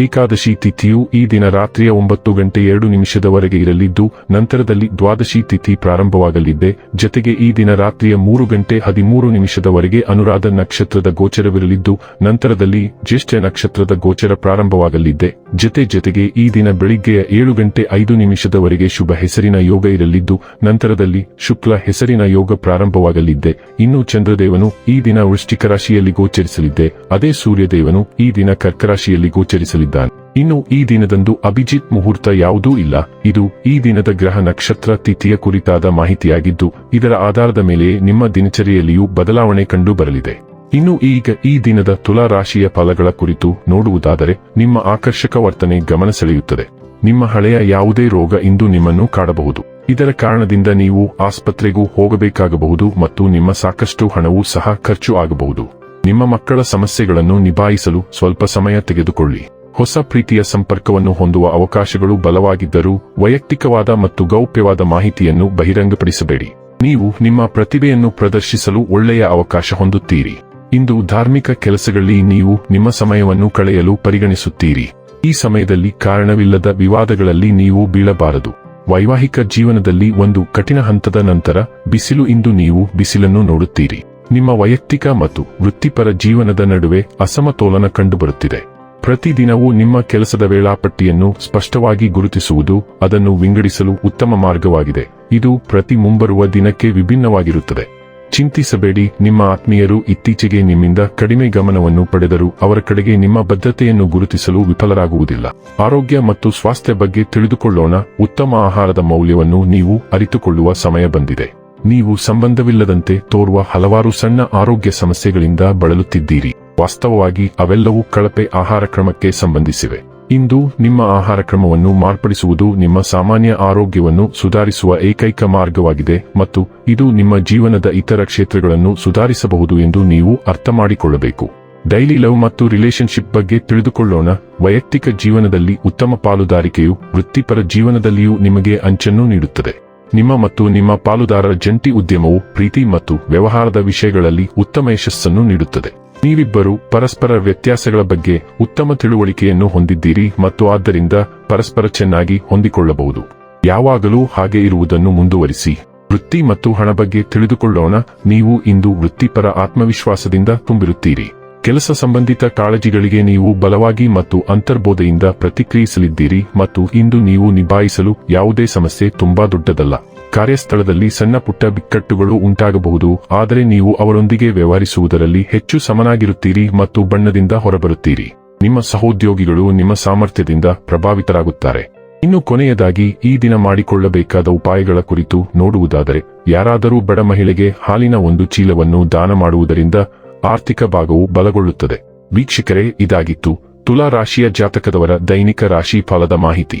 ಏಕಾದಶಿ ತಿಥಿಯು ಈ ದಿನ ರಾತ್ರಿಯ ಒಂಬತ್ತು ಗಂಟೆ ಎರಡು ನಿಮಿಷದವರೆಗೆ ಇರಲಿದ್ದು, ನಂತರದಲ್ಲಿ ದ್ವಾದಶಿ ತಿಥಿ ಪ್ರಾರಂಭವಾಗಲಿದೆ. ಜತೆಗೆ ಈ ದಿನ ರಾತ್ರಿಯ ಮೂರು ಗಂಟೆ ಹದಿಮೂರು ನಿಮಿಷದವರೆಗೆ ಅನುರಾಧ ನಕ್ಷತ್ರದ ಗೋಚರವಿರಲಿದ್ದು, ನಂತರದಲ್ಲಿ ಜ್ಯೇಷ್ಠ ನಕ್ಷತ್ರದ ಗೋಚರ ಪ್ರಾರಂಭವಾಗಲಿದೆ. ಜತೆ ಜತೆಗೆ ಈ ದಿನ ಬೆಳಿಗ್ಗೆಯ ಏಳು ಗಂಟೆ ಐದು ನಿಮಿಷದವರೆಗೆ ಶುಭ ಹೆಸರಿನ ಯೋಗ ಇರಲಿದ್ದು, ನಂತರದಲ್ಲಿ ಶುಕ್ಲ ಹೆಸರಿನ ಯೋಗ ಪ್ರಾರಂಭವಾಗಲಿದೆ. ಇನ್ನು ಚಂದ್ರದೇವನು ಈ ದಿನ ವೃಶ್ಚಿಕ ರಾಶಿಯಲ್ಲಿ ಗೋಚರಿಸಲಿದೆ. ಅದೇ ಸೂರ್ಯದೇವನು ಈ ದಿನ ಕರ್ಕರಾಶಿಯಲ್ಲಿ ಗೋಚರಿಸಲಿದ್ದಾನೆ ಇನ್ನು ಈ ದಿನದಂದು ಅಭಿಜಿತ್ ಮುಹೂರ್ತ ಯಾವುದೂ ಇಲ್ಲ. ಇದು ಈ ದಿನದ ಗ್ರಹ ನಕ್ಷತ್ರ ತಿಥಿಯ ಕುರಿತಾದ ಮಾಹಿತಿಯಾಗಿದ್ದು, ಇದರ ಆಧಾರದ ಮೇಲೆ ನಿಮ್ಮ ದಿನಚರಿಯಲ್ಲಿಯೂ ಬದಲಾವಣೆ ಕಂಡು ಬರಲಿದೆ. ಇನ್ನು ಈಗ ಈ ದಿನದ ತುಲಾ ರಾಶಿಯ ಫಲಗಳ ಕುರಿತು ನೋಡುವುದಾದರೆ, ನಿಮ್ಮ ಆಕರ್ಷಕ ವರ್ತನೆ ಗಮನ ಸೆಳೆಯುತ್ತದೆ. ನಿಮ್ಮ ಹಳೆಯ ಯಾವುದೇ ರೋಗ ಇಂದು ನಿಮ್ಮನ್ನು ಕಾಡಬಹುದು. ಇದರ ಕಾರಣದಿಂದ ನೀವು ಆಸ್ಪತ್ರೆಗೂ ಹೋಗಬೇಕಾಗಬಹುದು ಮತ್ತು ನಿಮ್ಮ ಸಾಕಷ್ಟು ಹಣವೂ ಸಹ ಖರ್ಚು ಆಗಬಹುದು. ನಿಮ್ಮ ಮಕ್ಕಳ ಸಮಸ್ಯೆಗಳನ್ನು ನಿಭಾಯಿಸಲು ಸ್ವಲ್ಪ ಸಮಯ ತೆಗೆದುಕೊಳ್ಳಿ. ಹೊಸ ಪ್ರೀತಿಯ ಸಂಪರ್ಕವನ್ನು ಹೊಂದುವ ಅವಕಾಶಗಳು ಬಲವಾಗಿದ್ದರೂ ವೈಯಕ್ತಿಕವಾದ ಮತ್ತು ಗೌಪ್ಯವಾದ ಮಾಹಿತಿಯನ್ನು ಬಹಿರಂಗಪಡಿಸಬೇಡಿ. ನೀವು ನಿಮ್ಮ ಪ್ರತಿಭೆಯನ್ನು ಪ್ರದರ್ಶಿಸಲು ಒಳ್ಳೆಯ ಅವಕಾಶ ಹೊಂದುತ್ತೀರಿ. ಇಂದು ಧಾರ್ಮಿಕ ಕೆಲಸಗಳಲ್ಲಿ ನೀವು ನಿಮ್ಮ ಸಮಯವನ್ನು ಕಳೆಯಲು ಪರಿಗಣಿಸುತ್ತೀರಿ. ಈ ಸಮಯದಲ್ಲಿ ಕಾರಣವಿಲ್ಲದ ವಿವಾದಗಳಲ್ಲಿ ನೀವು ಬೀಳಬಾರದು. ವೈವಾಹಿಕ ಜೀವನದಲ್ಲಿ ಒಂದು ಕಠಿಣ ಹಂತದ ನಂತರ ಬಿಸಿಲು ಇಂದು ನೀವು ಬಿಸಿಲನ್ನು ನೋಡುತ್ತೀರಿ. ನಿಮ್ಮ ವೈಯಕ್ತಿಕ ಮತ್ತು ವೃತ್ತಿಪರ ಜೀವನದ ನಡುವೆ ಅಸಮತೋಲನ ಕಂಡುಬರುತ್ತಿದೆ. ಪ್ರತಿದಿನವೂ ನಿಮ್ಮ ಕೆಲಸದ ವೇಳಾಪಟ್ಟಿಯನ್ನು ಸ್ಪಷ್ಟವಾಗಿ ಗುರುತಿಸುವುದು ಅದನ್ನು ವಿಂಗಡಿಸಲು ಉತ್ತಮ ಮಾರ್ಗವಾಗಿದೆ. ಇದು ಪ್ರತಿ ಮುಂಬರುವ ದಿನಕ್ಕೆ ವಿಭಿನ್ನವಾಗಿರುತ್ತದೆ. ಚಿಂತಿಸಬೇಡಿ, ನಿಮ್ಮ ಆತ್ಮೀಯರು ಇತ್ತೀಚೆಗೆ ನಿಮ್ಮಿಂದ ಕಡಿಮೆ ಗಮನವನ್ನು ಪಡೆದರೂ ಅವರ ಕಡೆಗೆ ನಿಮ್ಮ ಬದ್ಧತೆಯನ್ನು ಗುರುತಿಸಲು ವಿಫಲರಾಗುವುದಿಲ್ಲ. ಆರೋಗ್ಯ ಮತ್ತು ಸ್ವಾಸ್ಥ್ಯ ಬಗ್ಗೆ ತಿಳಿದುಕೊಳ್ಳೋಣ. ಉತ್ತಮ ಆಹಾರದ ಮೌಲ್ಯವನ್ನು ನೀವು ಅರಿತುಕೊಳ್ಳುವ ಸಮಯ ಬಂದಿದೆ. ನೀವು ಸಂಬಂಧವಿಲ್ಲದಂತೆ ತೋರುವ ಹಲವಾರು ಸಣ್ಣ ಆರೋಗ್ಯ ಸಮಸ್ಯೆಗಳಿಂದ ಬಳಲುತ್ತಿದ್ದೀರಿ. ವಾಸ್ತವವಾಗಿ ಅವೆಲ್ಲವೂ ಕಳಪೆ ಆಹಾರ ಕ್ರಮಕ್ಕೆ ಸಂಬಂಧಿಸಿವೆ. ಇಂದು ನಿಮ್ಮ ಆಹಾರ ಕ್ರಮವನ್ನು ಮಾರ್ಪಡಿಸುವುದು ನಿಮ್ಮ ಸಾಮಾನ್ಯ ಆರೋಗ್ಯವನ್ನು ಸುಧಾರಿಸುವ ಏಕೈಕ ಮಾರ್ಗವಾಗಿದೆ ಮತ್ತು ಇದು ನಿಮ್ಮ ಜೀವನದ ಇತರ ಕ್ಷೇತ್ರಗಳನ್ನು ಸುಧಾರಿಸಬಹುದು ಎಂದು ನೀವು ಅರ್ಥ ಮಾಡಿಕೊಳ್ಳಬೇಕು ಡೈಲಿ ಲವ್ ಮತ್ತು ರಿಲೇಶನ್ಶಿಪ್ ಬಗ್ಗೆ ತಿಳಿದುಕೊಳ್ಳೋಣ. ವೈಯಕ್ತಿಕ ಜೀವನದಲ್ಲಿ ಉತ್ತಮ ಪಾಲುದಾರಿಕೆಯು ವೃತ್ತಿಪರ ಜೀವನದಲ್ಲಿಯೂ ನಿಮಗೆ ಅಂಚನ್ನು ನೀಡುತ್ತದೆ. ನಿಮ್ಮ ಮತ್ತು ನಿಮ್ಮ ಪಾಲುದಾರರ ಜಂಟಿ ಉದ್ಯಮವು ಪ್ರೀತಿ ಮತ್ತು ವ್ಯವಹಾರದ ವಿಷಯಗಳಲ್ಲಿ ಉತ್ತಮ ಯಶಸ್ಸನ್ನು ನೀಡುತ್ತದೆ. ನೀವಿಬ್ಬರು ಪರಸ್ಪರ ವ್ಯತ್ಯಾಸಗಳ ಬಗ್ಗೆ ಉತ್ತಮ ತಿಳುವಳಿಕೆಯನ್ನು ಹೊಂದಿದ್ದೀರಿ ಮತ್ತು ಆದ್ದರಿಂದ ಪರಸ್ಪರ ಚೆನ್ನಾಗಿ ಹೊಂದಿಕೊಳ್ಳಬಹುದು. ಯಾವಾಗಲೂ ಹಾಗೆ ಇರುವುದನ್ನು ಮುಂದುವರಿಸಿ. ವೃತ್ತಿ ಮತ್ತು ಹಣ ಬಗ್ಗೆ ತಿಳಿದುಕೊಳ್ಳೋಣ. ನೀವು ಇಂದು ವೃತ್ತಿಪರ ಆತ್ಮವಿಶ್ವಾಸದಿಂದ ತುಂಬಿರುತ್ತೀರಿ. ಕೆಲಸ ಸಂಬಂಧಿತ ಕಾಳಜಿಗಳಿಗೆ ನೀವು ಬಲವಾಗಿ ಮತ್ತು ಅಂತರ್ಬೋಧೆಯಿಂದ ಪ್ರತಿಕ್ರಿಯಿಸಲಿದ್ದೀರಿ ಮತ್ತು ಇಂದು ನೀವು ನಿಭಾಯಿಸಲು ಯಾವುದೇ ಸಮಸ್ಯೆ ತುಂಬಾ ದೊಡ್ಡದಲ್ಲ. ಕಾರ್ಯಸ್ಥಳದಲ್ಲಿ ಸಣ್ಣ ಪುಟ್ಟ ಬಿಕ್ಕಟ್ಟುಗಳು ಉಂಟಾಗಬಹುದು, ಆದರೆ ನೀವು ಅವರೊಂದಿಗೆ ವ್ಯವಹರಿಸುವುದರಲ್ಲಿ ಹೆಚ್ಚು ಸಮನಾಗಿರುತ್ತೀರಿ ಮತ್ತು ಬಣ್ಣದಿಂದ ಹೊರಬರುತ್ತೀರಿ. ನಿಮ್ಮ ಸಹೋದ್ಯೋಗಿಗಳು ನಿಮ್ಮ ಸಾಮರ್ಥ್ಯದಿಂದ ಪ್ರಭಾವಿತರಾಗುತ್ತಾರೆ. ಇನ್ನು ಕೊನೆಯದಾಗಿ, ಈ ದಿನ ಮಾಡಿಕೊಳ್ಳಬೇಕಾದ ಉಪಾಯಗಳ ಕುರಿತು ನೋಡುವುದಾದರೆ, ಯಾರಾದರೂ ಬಡ ಮಹಿಳೆಗೆ ಹಾಲಿನ ಒಂದು ಚೀಲವನ್ನು ದಾನ ಮಾಡುವುದರಿಂದ ಆರ್ಥಿಕ ಭಾಗವು ಬಲಗೊಳ್ಳುತ್ತದೆ. ವೀಕ್ಷಕರೇ, ಇದಾಗಿತ್ತು ತುಲಾ ರಾಶಿಯ ಜಾತಕದವರ ದೈನಿಕ ರಾಶಿ ಫಲದ ಮಾಹಿತಿ.